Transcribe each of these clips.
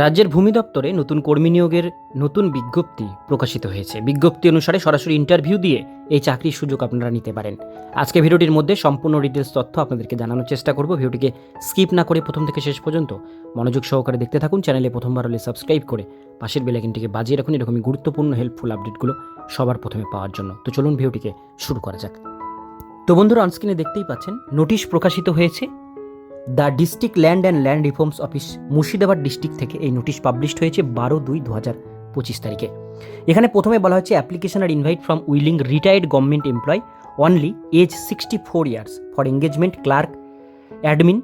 রাজ্যের ভূমি দপ্তরে নতুন কর্মী নিয়োগের নতুন বিজ্ঞপ্তি প্রকাশিত হয়েছে। বিজ্ঞপ্তি অনুসারে সরাসরি ইন্টারভিউ দিয়ে এই চাকরির সুযোগ আপনারা নিতে পারেন। আজকে ভিডিওটির মধ্যে সম্পূর্ণ ডিটেলস তথ্য আপনাদেরকে জানানোর চেষ্টা করব। ভিডিওটিকে স্কিপ না করে প্রথম থেকে শেষ পর্যন্ত মনোযোগ সহকারে দেখতে থাকুন। চ্যানেলে প্রথমবার হলে সাবস্ক্রাইব করে পাশের বেলাইকিনটিকে বাজিয়ে রাখুন। এরকমই গুরুত্বপূর্ণ হেল্পফুল আপডেটগুলো সবার প্রথমে পাওয়ার জন্য। তো চলুন ভিডিওটিকে শুরু করা যাক। তো বন্ধুরা অনস্ক্রিনে দেখতেই পাচ্ছেন নোটিশ প্রকাশিত হয়েছে। The district land and land reforms office Murshidabad district থেকে এই নোটিশ পাবলিশড হয়েছে বারো দুই দু হাজার পঁচিশ তারিখে। এখানে প্রথমে বলা হচ্ছে application R invite from willing retired government employ only age sixty four years for engagement clerk admin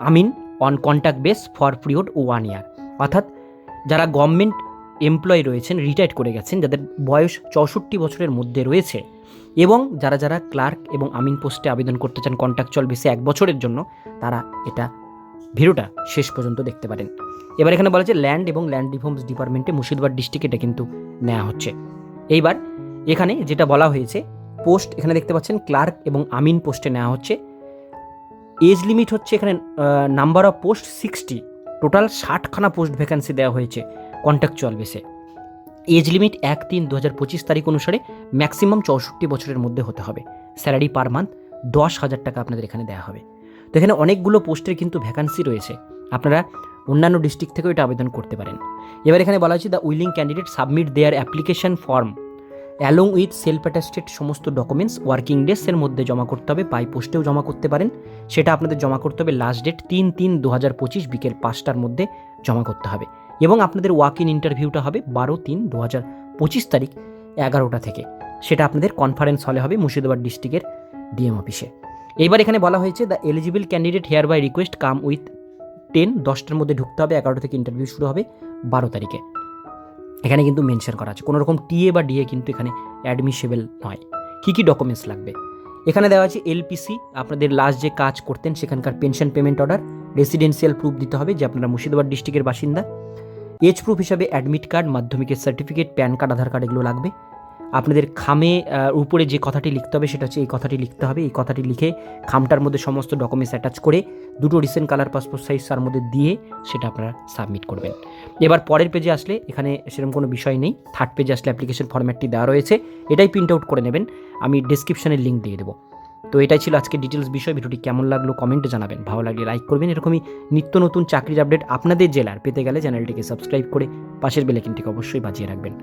Amin on contact base for period one year. অর্থাৎ যারা গভর্নমেন্ট এমপ্লয় রয়েছেন, রিটায়ার্ড করে গেছেন, যাদের বয়স চৌষট্টি বছরের মধ্যে রয়েছে এবং যারা যারা ক্লার্ক এবং আমিন পোস্টে আবেদন করতে চান কন্ট্রাকচুয়াল বেসে এক বছরের জন্য, তারা এটা ভিডিওটা শেষ পর্যন্ত দেখতে পারেন। এবার এখানে বলা হচ্ছে ল্যান্ড এবং ল্যান্ড রিফর্মস ডিপার্টমেন্টে মুর্শিদাবাদ ডিস্ট্রিক্ট এটা কিন্তু নেওয়া হচ্ছে। এইবার এখানে যেটা বলা হয়েছে পোস্ট এখানে দেখতে পাচ্ছেন, ক্লার্ক এবং আমিন পোস্টে নেওয়া হচ্ছে। এজ লিমিট হচ্ছে এখানে number of post sixty total ষাটখানা post vacancy দেওয়া হয়েছে কন্ট্রাকচুয়াল বেসে। এজ লিমিট এক তিন দু হাজার পঁচিশ তারিখ অনুসারে ম্যাক্সিমাম চৌষট্টি বছরের মধ্যে হতে হবে। স্যালারি পার মান্থ দশ হাজার টাকা আপনাদের এখানে দেওয়া হবে। তো এখানে অনেকগুলো পোস্টের কিন্তু ভ্যাকান্সি রয়েছে। আপনারা অন্যান্য ডিস্ট্রিক্ট থেকেও এটা আবেদন করতে পারেন। এবার এখানে বলা হচ্ছে the willing candidate submit their application form along with self attested সমস্ত ডকুমেন্টস ওয়ার্কিং ডেসের মধ্যে জমা করতে হবে, বাই পোস্টেও জমা করতে পারেন। সেটা আপনাদের জমা করতে হবে লাস্ট ডেট তিন তিন দু হাজার পঁচিশ বিকেল পাঁচটার মধ্যে জমা করতে হবে। এবং আপনাদের ওয়াক ইন ইন্টারভিউটা হবে বারো তিন দু হাজার পঁচিশ তারিখ এগারোটা থেকে। সেটা আপনাদের কনফারেন্স হলে হবে মুর্শিদাবাদ ডিস্ট্রিক্টের ডিএম অফিসে এইবার এখানে বলা হয়েছে the eligible candidate hereby request come with ten দশটার মধ্যে ঢুকতে হবে, এগারোটা থেকে ইন্টারভিউ শুরু হবে বারো তারিখে। এখানে কিন্তু মেনশন করা আছে। কোনো রকম টিএ বা ডিএ কিন্তু এখানে অ্যাডমিসেবল নয়। কী কী ডকুমেন্টস লাগবে? এখানে দেওয়া আছে এলপিসি আপনাদের লাস্ট যে কাজ করতেন সেখানকার pension payment order residential proof দিতে হবে, যে আপনারা মুর্শিদাবাদ ডিস্ট্রিক্টের বাসিন্দা। এজ প্রুফ হিসাবে অ্যাডমিট কার্ড মাধ্যমিকের certificate PAN card Aadhaar card এগুলো লাগবে। আপনাদের খামে উপরে যে কথাটি লিখতে হবে সেটা হচ্ছে এই কথাটি লিখতে হবে। এই কথাটি লিখে খামটার মধ্যে সমস্ত ডকুমেন্টস অ্যাটাচ করে দুটো রিসেন্ট কালার পাসপোর্ট সাইজ তার মধ্যে দিয়ে সেটা আপনারা সাবমিট করবেন। এবার পরের পেজে আসলে এখানে সেরকম কোনো বিষয় নেই। থার্ড পেজে আসলে অ্যাপ্লিকেশন ফরম্যাটটি দেওয়া রয়েছে। এটাই প্রিন্ট আউট করে নেবেন। আমি ডিসক্রিপশনের লিঙ্ক দিয়ে দেবো। তো এটাই ছিল আজকে ডিটেলস বিষয়। ভিডিওটি কেমন লাগল কমেন্টে জানাবেন। ভালো লাগলে লাইক করবেন। এরকমই নিত্য নতুন চাকরির আপডেট আপনাদের জেলার। পেতে গেলে চ্যানেলটিকে সাবস্ক্রাইব করে পাশের বেলাইকিনটিকে অবশ্যই বাজিয়ে রাখবেন।